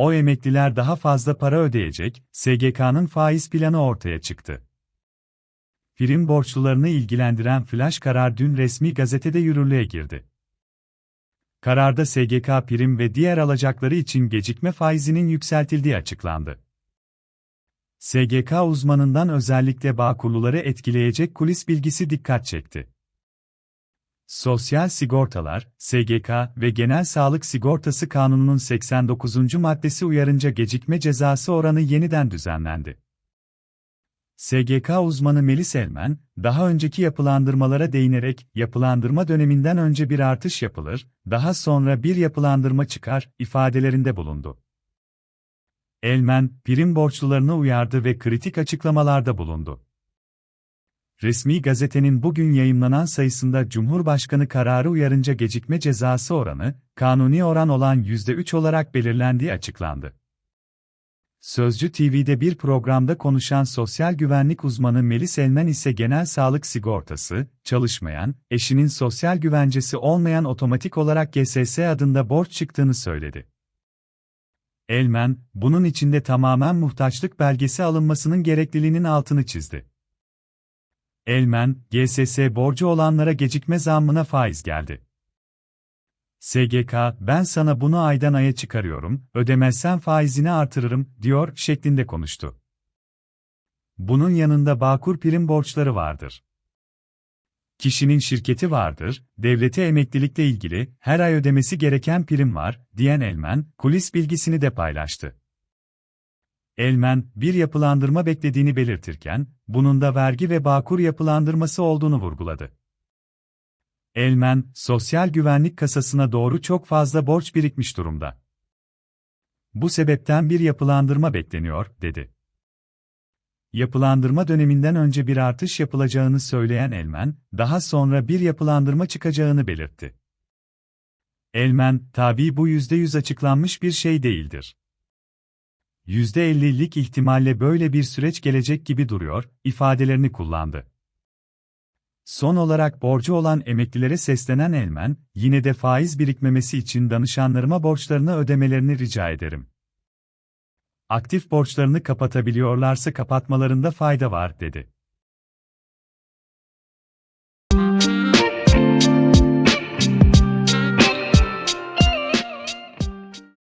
o emekliler daha fazla para ödeyecek, SGK'nın faiz planı ortaya çıktı. Prim borçlularını ilgilendiren flash karar dün resmi gazetede yürürlüğe girdi. Kararda SGK prim ve diğer alacakları için gecikme faizinin yükseltildiği açıklandı. SGK uzmanından özellikle bağkurluları etkileyecek kulis bilgisi dikkat çekti. Sosyal Sigortalar, SGK ve Genel Sağlık Sigortası Kanunu'nun 89. maddesi uyarınca gecikme cezası oranı yeniden düzenlendi. SGK uzmanı Melis Elmen, daha önceki yapılandırmalara değinerek, yapılandırma döneminden önce bir artış yapılır, daha sonra bir yapılandırma çıkar, ifadelerinde bulundu. Elmen, prim borçlularını uyardı ve kritik açıklamalarda bulundu. Resmi gazetenin bugün yayımlanan sayısında Cumhurbaşkanı kararı uyarınca gecikme cezası oranı, kanuni oran olan %3 olarak belirlendiği açıklandı. Sözcü TV'de bir programda konuşan sosyal güvenlik uzmanı Melis Elmen ise genel sağlık sigortası, çalışmayan, eşinin sosyal güvencesi olmayan otomatik olarak GSS adında borç çıktığını söyledi. Elmen, bunun içinde tamamen muhtaçlık belgesi alınmasının gerekliliğinin altını çizdi. Elmen, GSS borcu olanlara gecikme zammına faiz geldi. SGK, ben sana bunu aydan aya çıkarıyorum, ödemezsen faizini artırırım, diyor, şeklinde konuştu. Bunun yanında Bağkur prim borçları vardır. Kişinin şirketi vardır, devlete emeklilikle ilgili her ay ödemesi gereken prim var, diyen Elmen, kulis bilgisini de paylaştı. Elmen, bir yapılandırma beklediğini belirtirken, bunun da vergi ve Bağkur yapılandırması olduğunu vurguladı. Elmen, sosyal güvenlik kasasına doğru çok fazla borç birikmiş durumda. Bu sebepten bir yapılandırma bekleniyor, dedi. Yapılandırma döneminden önce bir artış yapılacağını söyleyen Elmen, daha sonra bir yapılandırma çıkacağını belirtti. Elmen, tabi bu %100 açıklanmış bir şey değildir. %50'lik ihtimalle böyle bir süreç gelecek gibi duruyor, ifadelerini kullandı. Son olarak borcu olan emeklilere seslenen Elmen, yine de faiz birikmemesi için danışanlarıma borçlarını ödemelerini rica ederim. Aktif borçlarını kapatabiliyorlarsa kapatmalarında fayda var, dedi.